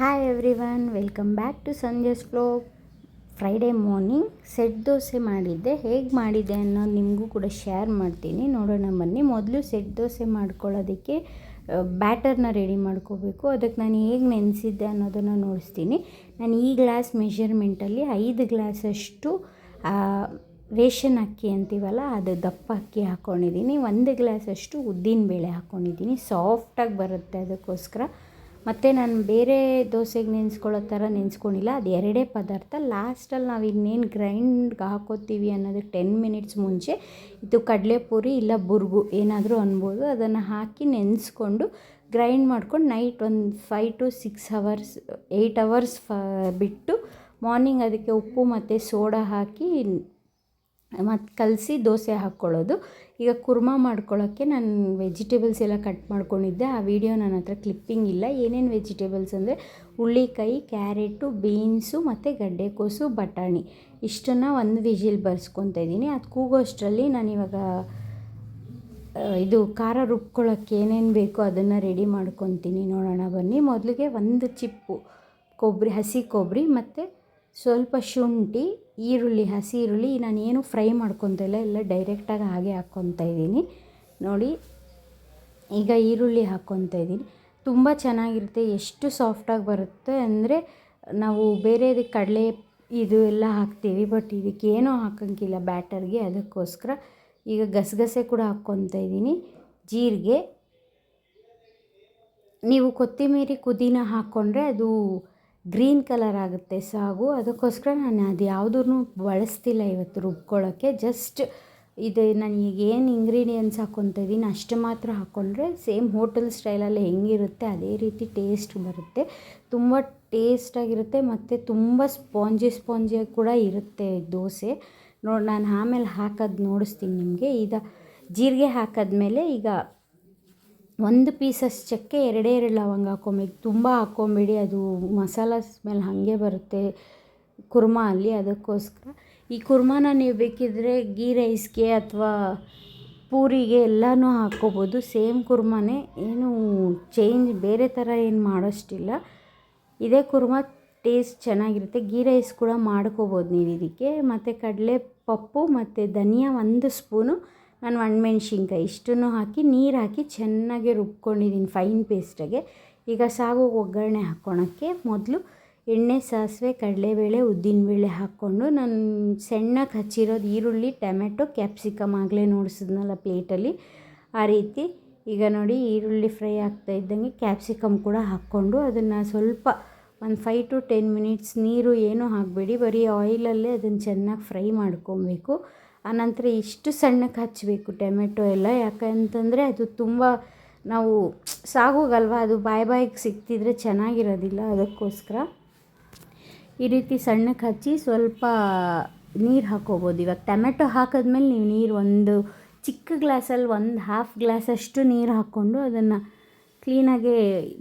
Hi every welcome back to ಸಂಜೆಸ್ flow Friday morning set dosa ಮಾಡಿದ್ದೆ. ಹೇಗೆ ಮಾಡಿದೆ ಅನ್ನೋದು ನಿಮಗೂ ಕೂಡ ಶೇರ್ ಮಾಡ್ತೀನಿ. ನೋಡೋಣ, ಬನ್ನಿ. ಮೊದಲು ಸೆಟ್ ದೋಸೆ ಮಾಡ್ಕೊಳ್ಳೋದಕ್ಕೆ ಬ್ಯಾಟರ್ನ ರೆಡಿ ಮಾಡ್ಕೋಬೇಕು. ಅದಕ್ಕೆ ನಾನು ಹೇಗೆ ನೆನೆಸಿದ್ದೆ ಅನ್ನೋದನ್ನು ನೋಡಿಸ್ತೀನಿ. ನಾನು ಈ ಗ್ಲಾಸ್ ಮೆಷರ್ಮೆಂಟಲ್ಲಿ ಐದು ಗ್ಲಾಸಷ್ಟು ರೇಷನ್ ಅಕ್ಕಿ ಅಂತೀವಲ್ಲ, ಅದು ದಪ್ಪ ಅಕ್ಕಿ ಹಾಕ್ಕೊಂಡಿದ್ದೀನಿ ಒಂದು ಗ್ಲಾಸಷ್ಟು ಉದ್ದಿನ ಬೇಳೆ ಹಾಕ್ಕೊಂಡಿದ್ದೀನಿ ಸಾಫ್ಟಾಗಿ ಬರುತ್ತೆ ಅದಕ್ಕೋಸ್ಕರ. ಮತ್ತು ನಾನು ಬೇರೆ ದೋಸೆಗೆ ನೆನೆಸ್ಕೊಳ್ಳೋ ಥರ ನೆನೆಸ್ಕೊಂಡಿಲ್ಲ. ಅದು ಎರಡೇ ಪದಾರ್ಥ. ಲಾಸ್ಟಲ್ಲಿ ನಾವು ಇನ್ನೇನು ಗ್ರೈಂಡ್ಗೆ ಹಾಕೋತೀವಿ ಅನ್ನೋದು ಟೆನ್ ಮಿನಿಟ್ಸ್ ಮುಂಚೆ, ಇದು ಕಡಲೆಪುರಿ ಇಲ್ಲ ಬುರ್ಗು ಏನಾದರೂ ಅನ್ಬೋದು. ಅದನ್ನು ಹಾಕಿ ನೆನೆಸ್ಕೊಂಡು ಗ್ರೈಂಡ್ ಮಾಡ್ಕೊಂಡು ನೈಟ್ ಒಂದು five to six hours, eight hours ಫ ಬಿಟ್ಟು ಮಾರ್ನಿಂಗ್ ಅದಕ್ಕೆ ಉಪ್ಪು ಮತ್ತು ಸೋಡಾ ಹಾಕಿ ಮತ್ತು ಕಲಸಿ ದೋಸೆ ಹಾಕ್ಕೊಳ್ಳೋದು ಈಗ ಕುರ್ಮಾ ಮಾಡ್ಕೊಳ್ಳೋಕ್ಕೆ ನಾನು ವೆಜಿಟೇಬಲ್ಸ್ ಎಲ್ಲ ಕಟ್ ಮಾಡ್ಕೊಂಡಿದ್ದೆ. ಆ ವಿಡಿಯೋ ನನ್ನ ಹತ್ರ ಕ್ಲಿಪ್ಪಿಂಗ್ ಇಲ್ಲ. ಏನೇನು ವೆಜಿಟೇಬಲ್ಸ್ ಅಂದರೆ ಹುಳ್ಳಿಕಾಯಿ ಕ್ಯಾರೆಟು, ಬೀನ್ಸು ಮತ್ತು ಗಡ್ಡೆಕೋಸು ಬಟಾಣಿ. ಇಷ್ಟನ್ನು ಒಂದು ವಿಜಿಲ್ ಬರ್ಸ್ಕೊತಾ ಇದ್ದೀನಿ. ಅದು ಕೂಗೋಷ್ಟರಲ್ಲಿ ನಾನಿವಾಗ ಇದು ಖಾರ ರುಬ್ಕೊಳ್ಳೋಕ್ಕೆ ಏನೇನು ಬೇಕೋ ಅದನ್ನು ರೆಡಿ ಮಾಡ್ಕೊತೀನಿ. ನೋಡೋಣ, ಬನ್ನಿ. ಮೊದಲಿಗೆ ಒಂದು ಚಿಪ್ಪು ಕೊಬ್ಬರಿ ಹಸಿ ಕೊಬ್ಬರಿ ಮತ್ತು ಸ್ವಲ್ಪ ಶುಂಠಿ ಈರುಳ್ಳಿ, ಹಸಿ ಈರುಳ್ಳಿ ನಾನು ಏನು ಫ್ರೈ ಮಾಡ್ಕೊತಿಲ್ಲ, ಎಲ್ಲ ಡೈರೆಕ್ಟಾಗಿ ಹಾಗೆ ಹಾಕ್ಕೊತಾ ಇದ್ದೀನಿ. ನೋಡಿ, ಈಗ ಈರುಳ್ಳಿ ಹಾಕ್ಕೊತ ಇದ್ದೀನಿ. ತುಂಬ ಚೆನ್ನಾಗಿರುತ್ತೆ, ಎಷ್ಟು ಸಾಫ್ಟಾಗಿ ಬರುತ್ತೆ ಅಂದರೆ, ನಾವು ಬೇರೆ ಕಡಲೆ ಇದು ಎಲ್ಲ ಹಾಕ್ತೀವಿ, ಬಟ್ ಇದಕ್ಕೆ ಏನೂ ಹಾಕೋಂಗಿಲ್ಲ ಬ್ಯಾಟರ್ಗೆ, ಅದಕ್ಕೋಸ್ಕರ. ಈಗ ಗಸಗಸೆ ಕೂಡ ಹಾಕ್ಕೊತಾ ಇದ್ದೀನಿ. ಜೀರಿಗೆ. ನೀವು ಕೊತ್ತಿಮೀರಿ ಪುದೀನ ಹಾಕ್ಕೊಂಡ್ರೆ ಅದು ಗ್ರೀನ್ ಕಲರ್ ಆಗುತ್ತೆ. ಸಾಗು ಅದಕ್ಕೋಸ್ಕರ ನಾನು ಅದು ಯಾವುದೂ ಬಳಸ್ತಿಲ್ಲ ಇವತ್ತು ರುಬ್ಕೊಳ್ಳೋಕ್ಕೆ ಜಸ್ಟ್ ಇದು ನಾನು ಈಗ ಏನು ಇಂಗ್ರೀಡಿಯೆಂಟ್ಸ್ ಹಾಕ್ಕೊತ ಇದ್ದೀನಿ ಅಷ್ಟು ಮಾತ್ರ ಹಾಕ್ಕೊಂಡ್ರೆ ಸೇಮ್ ಹೋಟೆಲ್ ಸ್ಟೈಲಲ್ಲಿ ಹೆಂಗಿರುತ್ತೆ ಅದೇ ರೀತಿ ಟೇಸ್ಟ್ ಬರುತ್ತೆ. ತುಂಬ ಟೇಸ್ಟಾಗಿರುತ್ತೆ ಮತ್ತು ತುಂಬ ಸ್ಪಾಂಜಿ ಸ್ಪಾಂಜಿಯಾಗಿ ಕೂಡ ಇರುತ್ತೆ ದೋಸೆ. ನೋಡಿ ನಾನು ಆಮೇಲೆ ಹಾಕೋದು ನೋಡಿಸ್ತೀನಿ ನಿಮಗೆ. ಈಗ ಜೀರಿಗೆ ಹಾಕಿದ್ಮೇಲೆ ಈಗ ಒಂದು ಪೀಸಸ್ ಚಕ್ಕೆ ಎರಡೇ ಎರಡು ಲವಂಗ ಹಾಕ್ಕೊಬೇಕು. ತುಂಬ ಹಾಕ್ಕೊಂಬೇಡಿ, ಅದು ಮಸಾಲ ಸ್ಮೆಲ್ ಹಾಗೆ ಬರುತ್ತೆ ಕುರ್ಮಾ ಅಲ್ಲಿ, ಅದಕ್ಕೋಸ್ಕರ. ಈ ಕುರ್ಮಾನ ನೀವು ಬೇಕಿದ್ದರೆ ಗೀ ರೈಸ್ಗೆ ಅಥವಾ ಪೂರಿಗೆ ಎಲ್ಲನೂ ಹಾಕ್ಕೋಬೋದು. ಸೇಮ್ ಕುರ್ಮಾನೇ, ಏನು ಚೇಂಜ್ ಬೇರೆ ಥರ ಏನು ಮಾಡೋಷ್ಟಿಲ್ಲ. ಇದೇ ಕುರ್ಮಾ ಟೇಸ್ಟ್ ಚೆನ್ನಾಗಿರುತ್ತೆ. ಗೀ ರೈಸ್ ಕೂಡ ಮಾಡ್ಕೋಬೋದು ನೀವು ಇದಕ್ಕೆ. ಮತ್ತು ಕಡಲೆ ಪಪ್ಪು ಮತ್ತು ಧನಿಯಾ ಒಂದು ಸ್ಪೂನು. ನಾನು ಒಣಮೆಣ್ಸಿನ್ಕಾಯಿ ಇಷ್ಟನ್ನು ಹಾಕಿ ನೀರು ಹಾಕಿ ಚೆನ್ನಾಗಿ ರುಬ್ಕೊಂಡಿದ್ದೀನಿ ಫೈನ್ ಪೇಸ್ಟಾಗೆ. ಈಗ ಸಾಗು ಒಗ್ಗರಣೆ ಹಾಕ್ಕೊಳಕ್ಕೆ ಮೊದಲು ಎಣ್ಣೆ, ಸಾಸಿವೆ, ಕಡಲೆಬೇಳೆ, ಉದ್ದಿನಬೇಳೆ ಹಾಕ್ಕೊಂಡು ನಾನು ಸಣ್ಣಗೆ ಹಚ್ಚಿರೋದು ಈರುಳ್ಳಿ ಟೊಮೆಟೊ ಕ್ಯಾಪ್ಸಿಕಮ್ ಆಗಲೇ ನೋಡಿಸಿದ್ನಲ್ಲ ಪ್ಲೇಟಲ್ಲಿ. ಆ ರೀತಿ ಈಗ ನೋಡಿ ಈರುಳ್ಳಿ ಫ್ರೈ ಆಗ್ತಾ ಇದ್ದಂಗೆ ಕ್ಯಾಪ್ಸಿಕಮ್ ಕೂಡ ಹಾಕ್ಕೊಂಡು ಅದನ್ನು ಸ್ವಲ್ಪ ಒಂದು ಫೈವ್ ಟು ಟೆನ್ ಮಿನಿಟ್ಸ್ ನೀರು ಏನೂ ಹಾಕಬೇಡಿ, ಬರೀ ಆಯಿಲಲ್ಲೇ ಅದನ್ನು ಚೆನ್ನಾಗಿ ಫ್ರೈ ಮಾಡ್ಕೊಬೇಕು. ಆನಂತರ ಇಷ್ಟು ಸಣ್ಣಕ್ಕೆ ಹಚ್ಚಬೇಕು ಟೊಮೆಟೊ ಎಲ್ಲ, ಯಾಕಂತಂದರೆ ಅದು ತುಂಬ ನಾವು ಸಾಗೋಗಲ್ವ ಅದು ಬಾಯಿ ಬಾಯಿಗೆ ಸಿಕ್ತಿದ್ರೆ ಚೆನ್ನಾಗಿರೋದಿಲ್ಲ ಅದಕ್ಕೋಸ್ಕರ. ಈ ರೀತಿ ಸಣ್ಣಕ್ಕೆ ಹಚ್ಚಿ ಸ್ವಲ್ಪ ನೀರು ಹಾಕ್ಕೋಬೋದು ಇವಾಗ ಟೊಮೆಟೊ ಹಾಕಿದ್ಮೇಲೆ ನೀವು ನೀರು ಒಂದು ಚಿಕ್ಕ ಗ್ಲಾಸಲ್ಲಿ ಒಂದು ಹಾಫ್ ಗ್ಲಾಸಷ್ಟು ನೀರು ಹಾಕ್ಕೊಂಡು ಅದನ್ನು ಕ್ಲೀನಾಗಿ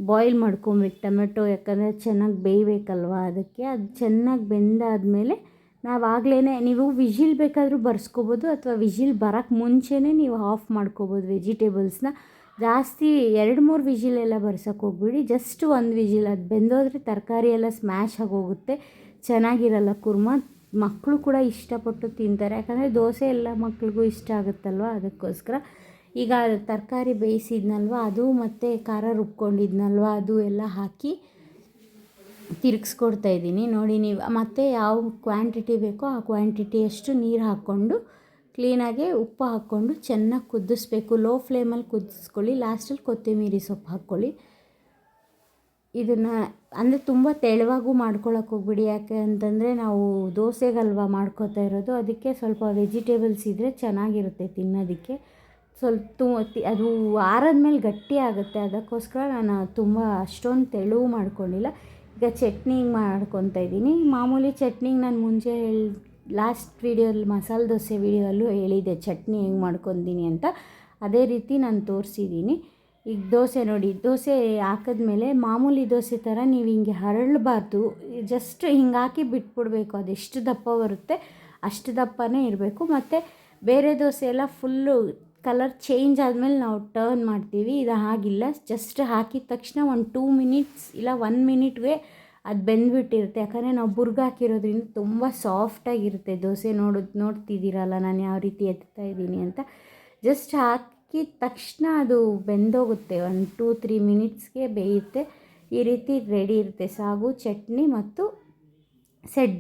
ಬಾಯ್ಲ್ ಮಾಡ್ಕೊಬೇಕು ಟೊಮೆಟೊ, ಯಾಕಂದರೆ ಚೆನ್ನಾಗಿ ಬೇಯಬೇಕಲ್ವ ಅದಕ್ಕೆ. ಅದು ಚೆನ್ನಾಗಿ ಬೆಂದಾದಮೇಲೆ ನಾವು ನೀವು ವಿಜಿಲ್ ಬೇಕಾದರೂ ಬರ್ಸ್ಕೊಬೋದು ಅಥವಾ ವಿಜಿಲ್ ಬರೋಕ್ಕೆ ಮುಂಚೆನೇ ನೀವು ಆಫ್ ಮಾಡ್ಕೋಬೋದು ವೆಜಿಟೇಬಲ್ಸ್ನ. ಜಾಸ್ತಿ ಎರಡು ಮೂರು ವಿಜಿಲ್ ಎಲ್ಲ ಬರ್ಸೋಕ್ಕೆ ಹೋಗ್ಬಿಡಿ. ಜಸ್ಟ್ ಒಂದು ವಿಜಿಲ್, ಅದು ಬೆಂದೋದ್ರೆ ತರಕಾರಿ ಎಲ್ಲ ಸ್ಮ್ಯಾಶ್ ಆಗೋಗುತ್ತೆ. ಚೆನ್ನಾಗಿರಲ್ಲ ಕುರ್ಮಾ. ಮಕ್ಕಳು ಕೂಡ ಇಷ್ಟಪಟ್ಟು ತಿಂತಾರೆ. ಯಾಕಂದರೆ ದೋಸೆ ಎಲ್ಲ ಮಕ್ಳಿಗೂ ಇಷ್ಟ ಆಗುತ್ತಲ್ವ ಅದಕ್ಕೋಸ್ಕರ. ಈಗ ತರಕಾರಿ ಬೇಯಿಸಿದ್ನಲ್ವ, ಅದು ಮತ್ತು ಖಾರ ರುಬ್ಕೊಂಡಿದ್ನಲ್ವ, ಅದು ಎಲ್ಲ ಹಾಕಿ ತಿರುಗಿಸ್ಕೊಡ್ತಾ ಇದ್ದೀನಿ. ನೋಡಿ, ನೀವು ಮತ್ತು ಯಾವ ಕ್ವಾಂಟಿಟಿ ಬೇಕೋ ಆ ಕ್ವಾಂಟಿಟಿಯಷ್ಟು ನೀರು ಹಾಕ್ಕೊಂಡು ಕ್ಲೀನಾಗಿ ಉಪ್ಪು ಹಾಕ್ಕೊಂಡು ಚೆನ್ನಾಗಿ ಕುದಿಸ್ಬೇಕು. ಲೋ ಫ್ಲೇಮಲ್ಲಿ ಕುದಿಸ್ಕೊಳ್ಳಿ. ಲಾಸ್ಟಲ್ಲಿ ಕೊತ್ತಂಬರಿ ಸೊಪ್ಪು ಹಾಕ್ಕೊಳ್ಳಿ. ಇದನ್ನು ಅಂದರೆ ತುಂಬ ತೆಳುವಾಗೂ ಮಾಡ್ಕೊಳಕ್ಕೆ ಹೋಗ್ಬಿಡಿ. ಯಾಕೆ ಅಂತಂದರೆ ನಾವು ದೋಸೆಗಲ್ವ ಮಾಡ್ಕೋತಾ ಇರೋದು, ಅದಕ್ಕೆ ಸ್ವಲ್ಪ ವೆಜಿಟೇಬಲ್ಸ್ ಇದ್ದರೆ ಚೆನ್ನಾಗಿರುತ್ತೆ ತಿನ್ನೋದಕ್ಕೆ. ಸ್ವಲ್ಪ ಅದು ಆರದ್ಮೇಲೆ ಗಟ್ಟಿ ಆಗುತ್ತೆ. ಅದಕ್ಕೋಸ್ಕರ ನಾನು ತುಂಬ ಅಷ್ಟೊಂದು ತೆಳುವು ಮಾಡ್ಕೊಂಡಿಲ್ಲ. ಈಗ ಚಟ್ನಿ ಮಾಡ್ಕೊತಾ ಇದ್ದೀನಿ. ಮಾಮೂಲಿ ಚಟ್ನಿಗೆ ನಾನು ಮುಂಚೆ ಹೇಳಿ ಲಾಸ್ಟ್ ವೀಡಿಯೋಲ್ಲಿ ಮಸಾಲೆ ದೋಸೆ ವೀಡಿಯೋಲ್ಲೂ ಹೇಳಿದೆ ಚಟ್ನಿ ಹೆಂಗೆ ಮಾಡ್ಕೊತೀನಿ ಅಂತ. ಅದೇ ರೀತಿ ನಾನು ತೋರಿಸಿದ್ದೀನಿ. ಈಗ ದೋಸೆ ನೋಡಿ, ದೋಸೆ ಹಾಕಿದ್ಮೇಲೆ ಮಾಮೂಲಿ ದೋಸೆ ಥರ ನೀವು ಹಿಂಗೆ ಹರಳಬಾರ್ದು. ಜಸ್ಟ್ ಹಿಂಗೆ ಹಾಕಿ ಬಿಟ್ಬಿಡ್ಬೇಕು. ಅದೆಷ್ಟು ದಪ್ಪ ಬರುತ್ತೆ ಅಷ್ಟು ದಪ್ಪನೇ ಇರಬೇಕು. ಮತ್ತು ಬೇರೆ ದೋಸೆ ಎಲ್ಲ ಫುಲ್ಲು ಕಲರ್ ಚೇಂಜ್ ಆದಮೇಲೆ ನಾವು ಟರ್ನ್ ಮಾಡ್ತೀವಿ, ಇದು ಹಾಗಿಲ್ಲ. ಜಸ್ಟ್ ಹಾಕಿದ ತಕ್ಷಣ ಒಂದು ಟೂ ಮಿನಿಟ್ಸ್ ಇಲ್ಲ ಒನ್ ಮಿನಿಟ್ಗೆ ಅದು ಬೆಂದ್ಬಿಟ್ಟಿರುತ್ತೆ. ಯಾಕಂದರೆ ನಾವು ಬುರ್ಗಾಕಿರೋದ್ರಿಂದ ತುಂಬ ಸಾಫ್ಟಾಗಿರುತ್ತೆ ದೋಸೆ ನೋಡೋದು ನೋಡ್ತಿದ್ದೀರಲ್ಲ ನಾನು ಯಾವ ರೀತಿ ಎತ್ತಾ ಇದ್ದೀನಿ ಅಂತ. ಜಸ್ಟ್ ಹಾಕಿದ ತಕ್ಷಣ ಅದು ಬೆಂದೋಗುತ್ತೆ, ಒಂದು ಟೂ ತ್ರೀ ಮಿನಿಟ್ಸ್ಗೆ ಬೇಯುತ್ತೆ. ಈ ರೀತಿ ರೆಡಿ ಇರುತ್ತೆ ಸಾಗು, ಚಟ್ನಿ ಮತ್ತು ಸೆಟ್